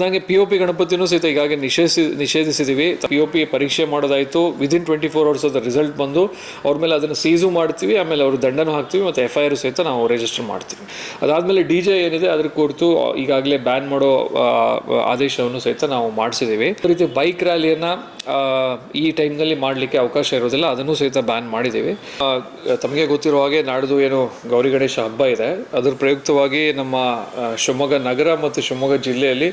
ನಂಗೆ P O P ಗಣಪತಿನೂ ಸಹಿತ ಈಗಾಗಲೇ ನಿಷೇಧಿಸಿ ನಿಷೇಧಿಸಿದ್ದೀವಿ ಪಿ ಒ ಪಿ ಪರೀಕ್ಷೆ ಮಾಡೋದಾಯಿತು. ವಿದಿನ್ ಟ್ವೆಂಟಿ ಫೋರ್ ಅವರ್ಸ್ ಅದ ರಿಸಲ್ಟ್ ಬಂದು ಅವ್ರ ಮೇಲೆ ಅದನ್ನು ಸೀಸು ಮಾಡ್ತೀವಿ, ಆಮೇಲೆ ಅವರು ದಂಡನೂ ಹಾಕ್ತೀವಿ ಮತ್ತು ಎಫ್ ಐ ಆರ್ ಸಹಿತ ನಾವು ರಿಜಿಸ್ಟರ್ ಮಾಡ್ತೀವಿ. ಅದಾದಮೇಲೆ ಡಿ ಜೆ ಏನಿದೆ ಅದ್ರ ಕುರಿತು ಈಗಾಗಲೇ ಬ್ಯಾನ್ ಮಾಡೋ ಆದೇಶವನ್ನು ಸಹಿತ ನಾವು ಮಾಡಿಸಿದ್ದೀವಿ ರೀತಿ ಬೈಕ್ ರ್ಯಾಲಿಯನ್ನು ಈ ಟೈಮ್ನಲ್ಲಿ ಮಾಡಲಿಕ್ಕೆ ಅವಕಾಶ ಇರೋದಿಲ್ಲ. ಅದನ್ನು ಸಹಿತ ಬ್ಯಾನ್ ಮಾಡಿದ್ದೀವಿ ತಮಗೆ ಗೊತ್ತಿರೋ ಹಾಗೆ ನಾಡ್ದು ಏನು ಗೌರಿ ಗಣೇಶ ಹಬ್ಬ ಇದೆ. ಅದರ ಪ್ರಯುಕ್ತವಾಗಿ ನಮ್ಮ ಶಿವಮೊಗ್ಗ ನಗರ ಮತ್ತು ಶಿವಮೊಗ್ಗ ಜಿಲ್ಲೆಯಲ್ಲಿ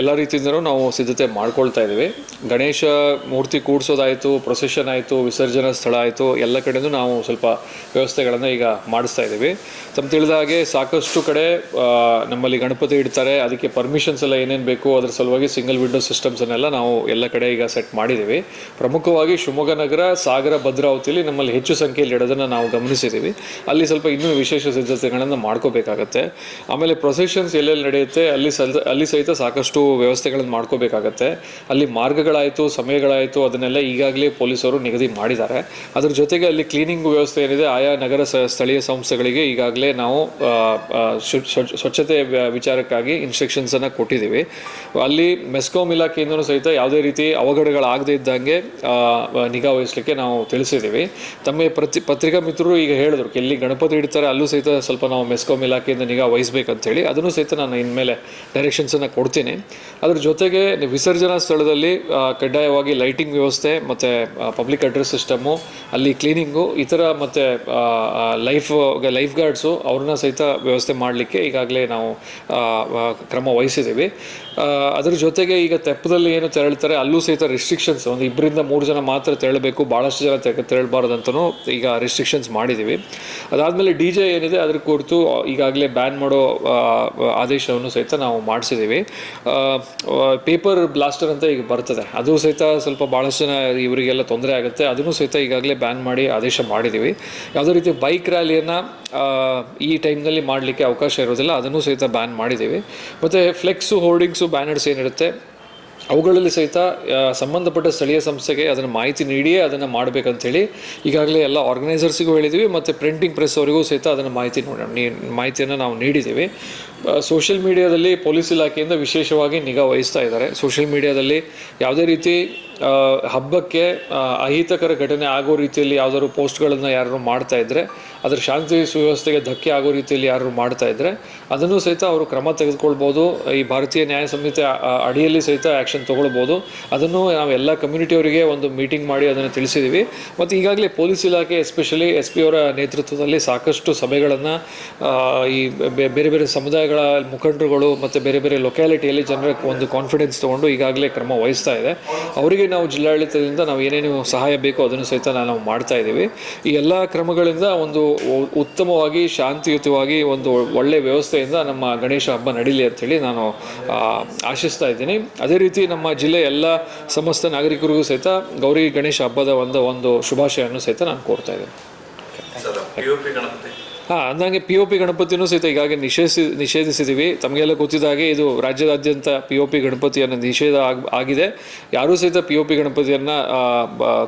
ಎಲ್ಲ ರೀತಿಯಿಂದಲೂ ನಾವು ಸಿದ್ಧತೆ ಮಾಡ್ಕೊಳ್ತಾ ಇದ್ದೀವಿ. ಗಣೇಶ ಮೂರ್ತಿ ಕೂಡಿಸೋದಾಯಿತು ಪ್ರೊಸೆಷನ್ ಆಯಿತು, ವಿಸರ್ಜನಾ ಸ್ಥಳ ಆಯಿತು, ಎಲ್ಲ ಕಡೆಯೂ ನಾವು ಸ್ವಲ್ಪ ವ್ಯವಸ್ಥೆಗಳನ್ನು ಈಗ ಮಾಡಿಸ್ತಾ ಇದ್ದೀವಿ. ತಮ್ಮ ತಿಳಿದ ಹಾಗೆ ಸಾಕಷ್ಟು ಕಡೆ ನಮ್ಮಲ್ಲಿ ಗಣಪತಿ ಇಡ್ತಾರೆ, ಅದಕ್ಕೆ ಪರ್ಮಿಷನ್ಸ್ ಎಲ್ಲ ಏನೇನು ಬೇಕು ಅದರ ಸಲುವಾಗಿ ಸಿಂಗಲ್ ವಿಂಡೋ ಸಿಸ್ಟಮ್ಸನ್ನೆಲ್ಲ ನಾವು ಎಲ್ಲ ಕಡೆ ಈಗ ಸೆಟ್ ಮಾಡಿದ್ದೀವಿ. ಪ್ರಮುಖವಾಗಿ ಶಿವಮೊಗ್ಗ ನಗರ ಸಾಗರ, ಭದ್ರಾವತಿಯಲ್ಲಿ ನಮ್ಮಲ್ಲಿ ಹೆಚ್ಚು ಸಂಖ್ಯೆಯಲ್ಲಿ ಇಡೋದನ್ನು ನಾವು ಗಮನಿಸಿದ್ದೀವಿ. ಅಲ್ಲಿ ಸ್ವಲ್ಪ ಇನ್ನೂ ವಿಶೇಷ ಸಿದ್ಧತೆಗಳನ್ನು ಮಾಡ್ಕೋಬೇಕಾಗತ್ತೆ. ಆಮೇಲೆ ಪ್ರೊಸೆಷನ್ಸ್ ಎಲ್ಲೆಲ್ಲಿ ನಡೆಯುತ್ತೆ, ಅಲ್ಲಿ ಸಲ್ ಅಲ್ಲಿ ಸಹಿತ ಸಾಕಷ್ಟು ವ್ಯವಸ್ಥೆಗಳನ್ನು ಮಾಡ್ಕೋಬೇಕಾಗತ್ತೆ. ಅಲ್ಲಿ ಮಾರ್ಗಗಳಾಯಿತು, ಸಮಯಗಳಾಯಿತು, ಅದನ್ನೆಲ್ಲ ಈಗಾಗಲೇ ಪೊಲೀಸರು ನಿಗದಿ ಮಾಡಿದ್ದಾರೆ. ಅದ್ರ ಜೊತೆಗೆ ಅಲ್ಲಿ ಕ್ಲೀನಿಂಗ್ ವ್ಯವಸ್ಥೆ ಏನಿದೆ, ಆಯಾ ನಗರ ಸ್ಥಳೀಯ ಸಂಸ್ಥೆಗಳಿಗೆ ಈಗಾಗಲೇ ನಾವು ಸ್ವಚ್ಛತೆ ವಿಚಾರಕ್ಕಾಗಿ ಇನ್ಸ್ಟ್ರಕ್ಷನ್ಸನ್ನು ಕೊಟ್ಟಿದ್ದೀವಿ. ಅಲ್ಲಿ ಮೆಸ್ಕಾಂ ಇಲಾಖೆಯಿಂದನೂ ಸಹಿತ ಯಾವುದೇ ರೀತಿ ಅವಘಡಗಳಾಗದೇ ಇದ್ದಂಗೆ ನಿಗಾ ವಹಿಸಲಿಕ್ಕೆ ನಾವು ತಿಳಿಸಿದ್ದೀವಿ. ತಮ್ಮ ಪ್ರತಿ, ಪತ್ರಿಕಾ ಮಿತ್ರರು ಈಗ ಹೇಳಿದ್ರು ಎಲ್ಲಿ ಗಣಪತಿ ಇಡ್ತಾರೆ, ಅಲ್ಲೂ ಸಹಿತ ಸ್ವಲ್ಪ ನಾವು ಮೆಸ್ಕಾಂ ಇಲಾಖೆಯಿಂದ ನಿಗಾ ವಹಿಸಬೇಕಂತೇಳಿ. ಅದನ್ನು ಸಹಿತ ನಾನು ಇನ್ಮೇಲೆ ಡೈರೆಕ್ಷನ್ಸನ್ನು ಕೊಡ್ತೀನಿ. ಅದ್ರ ಜೊತೆಗೆ ವಿಸರ್ಜನಾ ಸ್ಥಳದಲ್ಲಿ ಕಡ್ಡಾಯವಾಗಿ ಲೈಟಿಂಗ್ ವ್ಯವಸ್ಥೆ ಮತ್ತು ಪಬ್ಲಿಕ್ ಅಡ್ರೆಸ್ ಸಿಸ್ಟಮು ಅಲ್ಲಿ ಕ್ಲೀನಿಂಗು ಈ ಥರ ಮತ್ತು ಲೈಫ್ ಲೈಫ್ ಗಾರ್ಡ್ಸು ಅವ್ರನ್ನ ಸಹಿತ ವ್ಯವಸ್ಥೆ ಮಾಡಲಿಕ್ಕೆ ಈಗಾಗಲೇ ನಾವು ಕ್ರಮ ವಹಿಸಿದ್ದೀವಿ. ಅದ್ರ ಜೊತೆಗೆ ಈಗ ತೆಪ್ಪದಲ್ಲಿ ಏನು ತೆರಳ್ತಾರೆ, ಅಲ್ಲೂ ಸಹಿತ ರಿಸ್ಟ್ರಿಕ್ಷನ್ಸ್ ಒಂದು ಇಬ್ಬರಿಂದ ಮೂರು ಜನ ಮಾತ್ರ ತೆರಳಬೇಕು ಭಾಳಷ್ಟು ಜನ ತೆರಳಬಾರ್ದು ಅಂತಲೂ ಈಗ ರಿಸ್ಟ್ರಿಕ್ಷನ್ಸ್ ಮಾಡಿದ್ದೀವಿ. ಅದಾದಮೇಲೆ ಡಿ ಜೆ ಏನಿದೆ, ಅದ್ರ ಕುರಿತು ಈಗಾಗಲೇ ಬ್ಯಾನ್ ಮಾಡೋ ಆದೇಶವನ್ನು ಸಹಿತ ನಾವು ಮಾಡಿಸಿದ್ದೀವಿ. ಪೇಪರ್ ಬ್ಲಾಸ್ಟರ್ ಅಂತ ಈಗ ಬರ್ತದೆ. ಅದು ಸಹಿತ ಸ್ವಲ್ಪ ಭಾಳಷ್ಟು ಜನ ಇವರಿಗೆಲ್ಲ ತೊಂದರೆ ಆಗುತ್ತೆ. ಅದನ್ನು ಸಹಿತ ಈಗಾಗಲೇ ಬ್ಯಾನ್ ಮಾಡಿ ಆದೇಶ ಮಾಡಿದ್ದೀವಿ ಯಾವುದೇ ರೀತಿ ಬೈಕ್ ರ್ಯಾಲಿಯನ್ನು ಈ ಟೈಮ್ನಲ್ಲಿ ಮಾಡಲಿಕ್ಕೆ ಅವಕಾಶ ಇರೋದಿಲ್ಲ. ಅದನ್ನು ಸಹಿತ ಬ್ಯಾನ್ ಮಾಡಿದ್ದೀವಿ ಮತ್ತು ಫ್ಲೆಕ್ಸು ಹೋರ್ಡಿಂಗ್ಸು ಬ್ಯಾನರ್ಸ್ ಏನಿರುತ್ತೆ, ಅವುಗಳಲ್ಲಿ ಸಹಿತ ಸಂಬಂಧಪಟ್ಟ ಸ್ಥಳೀಯ ಸಂಸ್ಥೆಗೆ ಅದನ್ನು ಮಾಹಿತಿ ನೀಡಿಯೇ ಅದನ್ನು ಮಾಡಬೇಕಂತೇಳಿ ಈಗಾಗಲೇ ಎಲ್ಲ ಆರ್ಗನೈಸರ್ಸಿಗೂ ಹೇಳಿದ್ದೀವಿ ಮತ್ತು ಪ್ರಿಂಟಿಂಗ್ ಪ್ರೆಸ್ ಅವರಿಗೂ ಸಹಿತ ಅದನ್ನು ಮಾಹಿತಿ ನೋಡಿ ಮಾಹಿತಿಯನ್ನು ನಾವು ನೀಡಿದ್ದೀವಿ ಸೋಷಿಯಲ್ ಮೀಡಿಯಾದಲ್ಲಿ ಪೊಲೀಸ್ ಇಲಾಖೆಯಿಂದ ವಿಶೇಷವಾಗಿ ನಿಗಾ ವಹಿಸ್ತಾ ಇದ್ದಾರೆ. ಸೋಷಿಯಲ್ ಮೀಡಿಯಾದಲ್ಲಿ ಯಾವುದೇ ರೀತಿ ಹಬ್ಬಕ್ಕೆ ಅಹಿತಕರ ಘಟನೆ ಆಗೋ ರೀತಿಯಲ್ಲಿ ಯಾವ್ದಾದ್ರು ಪೋಸ್ಟ್ಗಳನ್ನು ಯಾರು ಮಾಡ್ತಾ ಇದ್ದರೆ ಅದರ ಶಾಂತಿ ಸುವ್ಯವಸ್ಥೆಗೆ ಧಕ್ಕೆ ಆಗೋ ರೀತಿಯಲ್ಲಿ ಯಾರು ಮಾಡ್ತಾ ಇದ್ದರೆ ಅದನ್ನು ಸಹಿತ ಅವರು ಕ್ರಮ ತೆಗೆದುಕೊಳ್ಬೋದು. ಈ ಭಾರತೀಯ ನ್ಯಾಯ ಸಂಹಿತೆ ಅಡಿಯಲ್ಲಿ ಸಹಿತ ಆ್ಯಕ್ಷನ್ ತೊಗೊಳ್ಬೋದು. ಅದನ್ನು ನಾವು ಎಲ್ಲ ಕಮ್ಯುನಿಟಿಯವರಿಗೆ ಒಂದು ಮೀಟಿಂಗ್ ಮಾಡಿ ಅದನ್ನು ತಿಳಿಸಿದ್ದೀವಿ ಮತ್ತು ಈಗಾಗಲೇ ಪೊಲೀಸ್ ಇಲಾಖೆ ಎಸ್ಪೆಷಲಿ ಎಸ್ ಪಿ ಅವರ ನೇತೃತ್ವದಲ್ಲಿ ಸಾಕಷ್ಟು ಸಭೆಗಳನ್ನು ಈ ಬೇರೆ ಬೇರೆ ಸಮುದಾಯಗಳ ಮುಖಂಡರುಗಳು ಮತ್ತು ಬೇರೆ ಬೇರೆ ಲೊಕ್ಯಾಲಿಟಿಯಲ್ಲಿ ಜನರ ಒಂದು ಕಾನ್ಫಿಡೆನ್ಸ್ ತೊಗೊಂಡು ಈಗಾಗಲೇ ಕ್ರಮ ವಹಿಸ್ತಾ ಇದೆ. ಅವರಿಗೆ ನಾವು ಜಿಲ್ಲಾಡಳಿತದಿಂದ ನಾವು ಏನೇನು ಸಹಾಯ ಬೇಕೋ ಅದನ್ನು ಸಹಿತ ನಾವು ಮಾಡ್ತಾ ಇದ್ದೀವಿ. ಈ ಎಲ್ಲ ಕ್ರಮಗಳಿಂದ ಒಂದು ಉತ್ತಮವಾಗಿ, ಶಾಂತಿಯುತವಾಗಿ ಒಂದು ಒಳ್ಳೆ ವ್ಯವಸ್ಥೆಯಿಂದ ನಮ್ಮ ಗಣೇಶ ಹಬ್ಬ ನಡೀಲಿ ಅಂತೇಳಿ ನಾನು ಆಶಿಸ್ತಾ ಇದ್ದೀನಿ. ಅದೇ ರೀತಿ ನಮ್ಮ ಜಿಲ್ಲೆಯ ಎಲ್ಲ ಸಮಸ್ತ ನಾಗರಿಕರಿಗೂ ಸಹಿತ ಗೌರಿ ಗಣೇಶ ಹಬ್ಬದ ಒಂದು ಒಂದು ಶುಭಾಶಯವನ್ನು ಸಹಿತ ನಾನು ಕೋರ್ತಾ ಇದ್ದೀನಿ. ಹಾಂ, ಅಂದಂಗೆ ಪಿ ಒ ಪಿ ಗಣಪತಿನೂ ಸಹಿತ ಈಗಾಗಲೇ ನಿಷೇಧಿಸಿ ನಿಷೇಧಿಸಿದ್ದೀವಿ ತಮಗೆಲ್ಲ ಗೊತ್ತಿದ್ದ ಹಾಗೆ ಇದು ರಾಜ್ಯದಾದ್ಯಂತ ಪಿ ಒ ಪಿ ಗಣಪತಿಯನ್ನು ನಿಷೇಧ ಆಗ, ಆಗಿದೆ. ಯಾರೂ ಸಹಿತ ಪಿ ಒ ಪಿ ಗಣಪತಿಯನ್ನು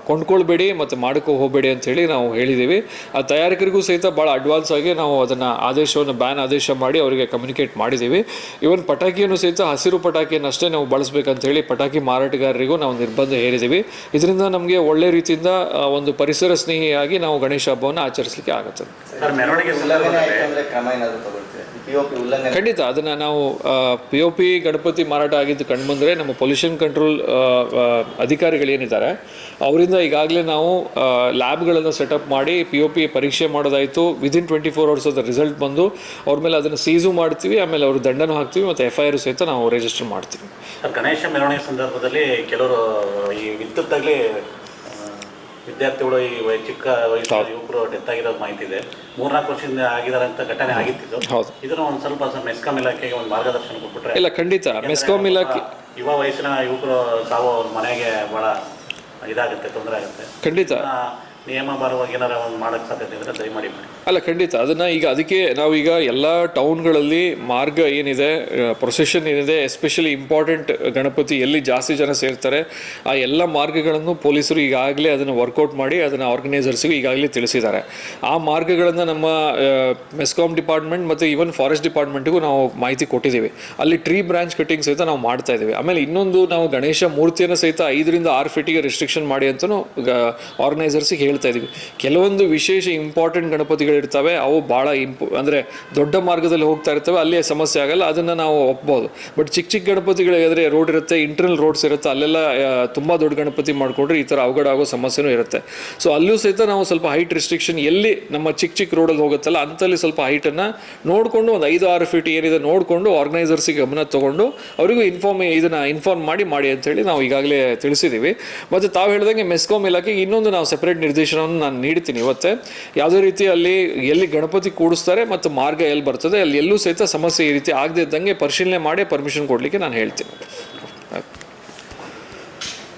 ಕೊಂಡ್ಕೊಳ್ಬೇಡಿ ಮತ್ತು ಮಾಡ್ಕೊ ಹೋಗಬೇಡಿ ಅಂಥೇಳಿ ನಾವು ಹೇಳಿದ್ದೀವಿ ಆ ತಯಾರಕರಿಗೂ ಸಹಿತ ಭಾಳ ಅಡ್ವಾನ್ಸ್ ಆಗಿ ನಾವು ಅದನ್ನು ಆದೇಶವನ್ನು ಬ್ಯಾನ್ ಆದೇಶ ಮಾಡಿ ಅವರಿಗೆ ಕಮ್ಯುನಿಕೇಟ್ ಮಾಡಿದ್ದೀವಿ ಇವನ್ ಪಟಾಕಿಯನ್ನು ಸಹಿತ ಹಸಿರು ಪಟಾಕಿಯನ್ನು ಅಷ್ಟೇ ನಾವು ಬಳಸಬೇಕಂತೇಳಿ ಪಟಾಕಿ ಮಾರಾಟಗಾರರಿಗೂ ನಾವು ನಿರ್ಬಂಧ ಹೇರಿದ್ದೀವಿ ಇದರಿಂದ ನಮಗೆ ಒಳ್ಳೆ ರೀತಿಯಿಂದ ಒಂದು ಪರಿಸರ ಸ್ನೇಹಿಯಾಗಿ ನಾವು ಗಣೇಶ ಹಬ್ಬವನ್ನು ಆಚರಿಸಲಿಕ್ಕೆ ಆಗುತ್ತೆ. ಅಂದ್ರೆ ಖಂಡಿತ ಅದನ್ನ ನಾವು ಪಿ ಒ ಪಿ ಗಣಪತಿ ಮಾರಾಟ ಆಗಿದ್ದು ಕಂಡುಬಂದರೆ ನಮ್ಮ ಪೊಲ್ಯೂಷನ್ ಕಂಟ್ರೋಲ್ ಅಧಿಕಾರಿಗಳೇನಿದ್ದಾರೆ ಅವರಿಂದ ಈಗಾಗಲೇ ನಾವು ಲ್ಯಾಬ್ಗಳನ್ನು ಸೆಟಪ್ ಮಾಡಿ ಪಿ ಒ ಪಿ ಪರೀಕ್ಷೆ ಮಾಡೋದಾಯಿತು. ವಿದಿನ್ ಟ್ವೆಂಟಿ ಫೋರ್ ಅವರ್ಸ್ ಅದ ರಿಸಲ್ಟ್ ಬಂದು ಅವ್ರ ಮೇಲೆ ಅದನ್ನು ಸೀಸು ಮಾಡ್ತೀವಿ ಆಮೇಲೆ ಅವರು ದಂಡನೂ ಹಾಕ್ತೀವಿ ಮತ್ತು ಎಫ್ ಐ ಆರ್ ಸಹಿತ ನಾವು ರಿಜಿಸ್ಟರ್ ಮಾಡ್ತೀವಿ. ಸರ್ ಗಣೇಶ ಮೆರವಣಿಗೆ ಸಂದರ್ಭದಲ್ಲಿ ಕೆಲವರು ಈ ವಿದ್ಯುತ್ತಾಗಲಿ ವಿದ್ಯಾರ್ಥಿಗಳು ಈ ಚಿಕ್ಕ ವಯಸ್ಸಿನ ಯುವಕರು ಡೆತ್ ಆಗಿರೋದು ಮಾಹಿತಿ ಇದೆ ಮೂರ್ನಾಲ್ಕು ವರ್ಷದಿಂದ ಆಗಿದ್ದಾರೆ ಅಂತ ಘಟನೆ ಆಗಿತ್ತು ಹೌದು. ಇದನ್ನ ಒಂದು ಸ್ವಲ್ಪ ಮೆಸ್ಕಾಂ ಇಲಾಖೆಗೆ ಒಂದು ಮಾರ್ಗದರ್ಶನ ಕೊಟ್ಬಿಟ್ರೆ ಇಲ್ಲ ಖಂಡಿತ. ಮೆಸ್ಕಾಂ ಇಲಾಖೆ ಯುವ ವಯಸ್ಸಿನ ಯುವಕರು ಸಾವು ಅವ್ರ ಮನೆಗೆ ಬಹಳ ಇದಾಗುತ್ತೆ ತೊಂದರೆ ಆಗುತ್ತೆ. ಖಂಡಿತ. ಅಲ್ಲ, ಖಂಡಿತ. ಅದನ್ನು ಈಗ ಅದಕ್ಕೆ ನಾವೀಗ ಎಲ್ಲ ಟೌನ್ಗಳಲ್ಲಿ ಮಾರ್ಗ ಏನಿದೆ ಪ್ರೊಸೆಷನ್ ಏನಿದೆ ಎಸ್ಪೆಷಲಿ ಇಂಪಾರ್ಟೆಂಟ್ ಗಣಪತಿ ಎಲ್ಲಿ ಜಾಸ್ತಿ ಜನ ಸೇರ್ತಾರೆ, ಆ ಎಲ್ಲ ಮಾರ್ಗಗಳನ್ನು ಪೊಲೀಸರು ಈಗಾಗಲೇ ಅದನ್ನು ವರ್ಕೌಟ್ ಮಾಡಿ ಅದನ್ನು ಆರ್ಗನೈಸರ್ಸ್ಗೂ ಈಗಾಗಲೇ ತಿಳಿಸಿದ್ದಾರೆ. ಆ ಮಾರ್ಗಗಳನ್ನು ನಮ್ಮ ಮೆಸ್ಕಾಮ್ ಡಿಪಾರ್ಟ್ಮೆಂಟ್ ಮತ್ತು ಈವನ್ ಫಾರೆಸ್ಟ್ ಡಿಪಾರ್ಟ್ಮೆಂಟ್ಗೂ ನಾವು ಮಾಹಿತಿ ಕೊಟ್ಟಿದ್ದೀವಿ. ಅಲ್ಲಿ ಟ್ರೀ ಬ್ರಾಂಚ್ ಕಟ್ಟಿಂಗ್ ಸಹಿತ ನಾವು ಮಾಡ್ತಾ ಇದ್ದೀವಿ. ಆಮೇಲೆ ಇನ್ನೊಂದು ನಾವು ಗಣೇಶ ಮೂರ್ತಿಯನ್ನು ಸಹಿತ ಐದರಿಂದ ಆರು ಫೀಟಿಗೆ ರೆಸ್ಟ್ರಿಕ್ಷನ್ ಮಾಡಿ ಅಂತಲೂ ಆರ್ಗನೈಸರ್ಸಿಗೆ ಹೇಳ್ತಾ ಇದ್ದೀವಿ ಕೆಲವೊಂದು ವಿಶೇಷ ಇಂಪಾರ್ಟೆಂಟ್ ಗಣಪತಿಗಳಿರ್ತವೆ, ಅವು ಭಾಳ ಇಂಪು ಅಂದರೆ ದೊಡ್ಡ ಮಾರ್ಗದಲ್ಲಿ ಹೋಗ್ತಾ ಇರ್ತವೆ, ಅಲ್ಲಿ ಸಮಸ್ಯೆ ಆಗಲ್ಲ, ಅದನ್ನು ನಾವು ಒಪ್ಬೋದು. ಬಟ್ ಚಿಕ್ಕ ಚಿಕ್ಕ ಗಣಪತಿಗಳಿಗಾದರೆ ರೋಡ್ ಇರುತ್ತೆ ಇಂಟರ್ನಲ್ ರೋಡ್ಸ್ ಇರುತ್ತೆ, ಅಲ್ಲೆಲ್ಲ ತುಂಬ ದೊಡ್ಡ ಗಣಪತಿ ಮಾಡಿಕೊಂಡ್ರೆ ಈ ಥರ ಅವಘಡ ಆಗೋ ಸಮಸ್ಯೆನೂ ಇರುತ್ತೆ. ಸೊ ಅಲ್ಲೂ ಸಹಿತ ನಾವು ಸ್ವಲ್ಪ ಹೈಟ್ ರಿಸ್ಟ್ರಿಕ್ಷನ್ ಎಲ್ಲಿ ನಮ್ಮ ಚಿಕ್ಕ ಚಿಕ್ಕ ರೋಡಲ್ಲಿ ಹೋಗುತ್ತಲ್ಲ ಅಂಥಲ್ಲಿ ಸ್ವಲ್ಪ ಹೈಟನ್ನು ನೋಡಿಕೊಂಡು ಒಂದು ಐದು ಆರು ಫೀಟ್ ಏನಿದೆ ನೋಡಿಕೊಂಡು ಆರ್ಗನೈಸರ್ಸಿಗೆ ಗಮನ ತೊಗೊಂಡು ಅವರಿಗೂ ಇನ್ಫಾರ್ಮ್ ಇದನ್ನು ಇನ್ಫಾರ್ಮ್ ಮಾಡಿ ಮಾಡಿ ಅಂತೇಳಿ ನಾವು ಈಗಾಗಲೇ ತಿಳಿಸಿದ್ದೀವಿ ಮತ್ತು ತಾವು ಹೇಳಿದಂಗೆ ಮೆಸ್ಕಾಮ್ ಇಲಾಖೆಗೆ ಇನ್ನೊಂದು ನಾವು ಸೆಪರೇಟ್ ನಿರ್ದೇಶನವನ್ನು ನಾನು ನೀಡ್ತೀನಿ ಇವತ್ತೇ. ಯಾವುದೇ ರೀತಿ ಅಲ್ಲಿ ಎಲ್ಲಿ ಗಣಪತಿ ಕೂಡಿಸ್ತಾರೆ ಮತ್ತು ಮಾರ್ಗ ಎಲ್ಲಿ ಬರ್ತದೆ, ಅಲ್ಲಿ ಎಲ್ಲೂ ಸಹಿತ ಸಮಸ್ಯೆ ಈ ರೀತಿ ಆಗದೆ ಇದ್ದಂಗೆ ಪರಿಶೀಲನೆ ಮಾಡಿ ಪರ್ಮಿಷನ್ ಕೊಡಲಿಕ್ಕೆ ನಾನು ಹೇಳ್ತೀನಿ.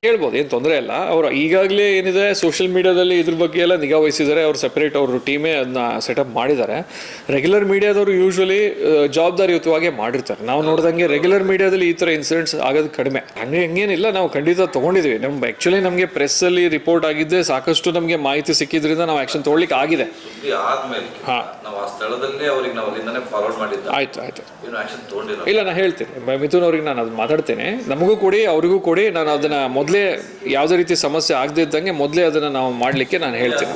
ಹೇಳ್ಬೋದು ಏನು ತೊಂದರೆ ಇಲ್ಲ. ಅವರು ಈಗಾಗಲೇ ಏನಿದೆ ಸೋಷಿಯಲ್ ಮೀಡಿಯಾದಲ್ಲಿ ಇದ್ರ ಬಗ್ಗೆ ಎಲ್ಲ ನಿಗಾ ವಹಿಸಿದ್ದಾರೆ. ಅವ್ರು ಸೆಪರೇಟ್ ಅವರು ಟೀಮೇ ಅದನ್ನ ಸೆಟಪ್ ಮಾಡಿದ್ದಾರೆ. ರೆಗ್ಯುಲರ್ ಮೀಡಿಯಾದವರು ಯೂಶ್ವಲಿ ಜವಾಬ್ದಾರಿಯುತವಾಗೇ ಮಾಡಿರ್ತಾರೆ. ನಾವು ನೋಡಿದಂಗೆ ರೆಗ್ಯುಲರ್ ಮೀಡಿಯಾದಲ್ಲಿ ಈ ಥರ ಇನ್ಸಿಡೆಂಟ್ಸ್ ಆಗೋದು ಕಡಿಮೆ. ಹಂಗೆ ಹಂಗೇನಿಲ್ಲ. ನಾವು ಖಂಡಿತ ತೊಗೊಂಡಿದ್ದೀವಿ. ನಮ್ಮ ಆ್ಯಕ್ಚುಲಿ ನಮಗೆ ಪ್ರೆಸ್ಸಲ್ಲಿ ರಿಪೋರ್ಟ್ ಆಗಿದ್ದೆ ಸಾಕಷ್ಟು ನಮಗೆ ಮಾಹಿತಿ ಸಿಕ್ಕಿದ್ರಿಂದ ನಾವು ಆ್ಯಕ್ಷನ್ ತೊಗೊಳ್ಲಿಕ್ಕೆ ಆಗಿದೆ. ಆಯ್ತು ಆಯ್ತು. ಇಲ್ಲ ನಾನು ಹೇಳ್ತೀನಿ. ಮಿಥುನ್ ಅವ್ರಿಗೆ ನಾನು ಅದು ಮಾತಾಡ್ತೇನೆ. ನಮಗೂ ಕೊಡಿ ಅವ್ರಿಗೂ ಕೊಡಿ. ನಾನು ಅದನ್ನು ಮೊದಲೇ ಯಾವುದೇ ರೀತಿ ಸಮಸ್ಯೆ ಆಗದೇ ಇದ್ದಂಗೆ ಮೊದಲೇ ಅದನ್ನು ನಾವು ಮಾಡಲಿಕ್ಕೆ ನಾನು ಹೇಳ್ತೀನಿ.